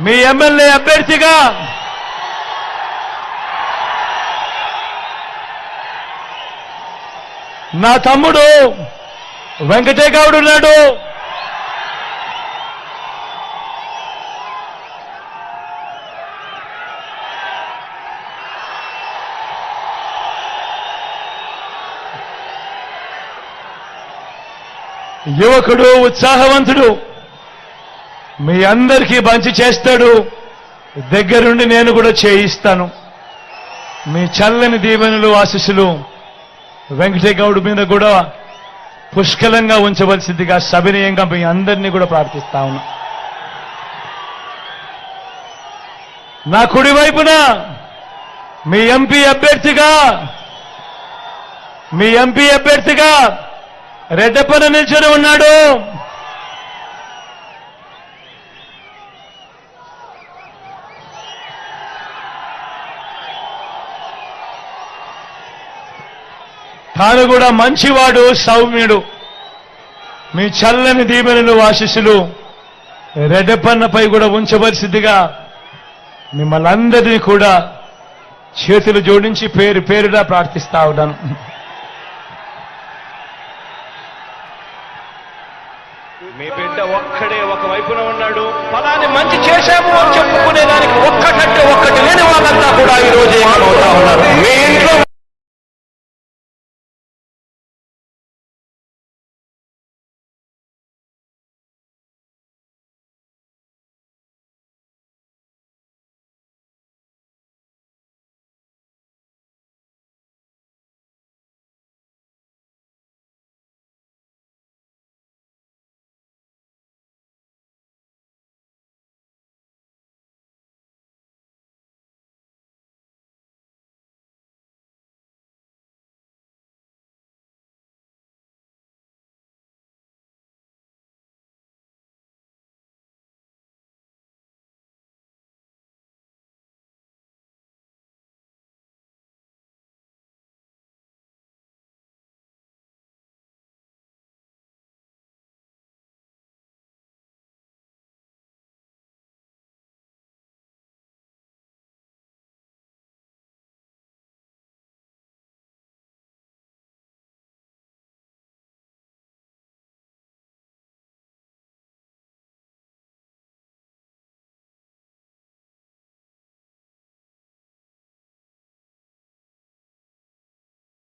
మీ MLA అభ్యర్థిగా. నా తమ్ముడు వెంకటే గౌడ్ ఉన్నాడు. యువకుడు ఉత్సాహవంతుడు. మీ అందరికీ మంచి చేస్తాడు. దగ్గరుండి నేను కూడా చేయిస్తాను. మీ చల్లని దీవెనలు ఆశీస్సులు వెంకటేగౌడ్ మీద కూడా పుష్కలంగా ఉంచవలసిందిగా సవినయంగా మీ అందరినీ కూడా ప్రార్థిస్తా ఉన్నా. నా కుడివైపున మీ ఎంపీ అభ్యర్థిగా మీ ఎంపీ అభ్యర్థిగా రెడ్డప్పన నిల్చొని ఉన్నాడు. తాను కూడా మంచివాడు సౌమ్యుడు. మీ చల్లని దీవెనలు ఆశిస్సులు రెడ్డపన్నపై కూడా ఉంచవలసిందిగా మిమ్మల్ని అందరినీ కూడా చేతులు జోడించి పేరు పేరుగా ప్రార్థిస్తా ఉన్నాను. బిడ్డ ఒక్కడే ఒక వైపున ఉన్నాడు. ఫలాన్ని మంచి చేశాము అని చెప్పుకునే దానికి ఒక్కటంటే ఒక్కటి లేని వాళ్ళంతా కూడా ఈ రోజు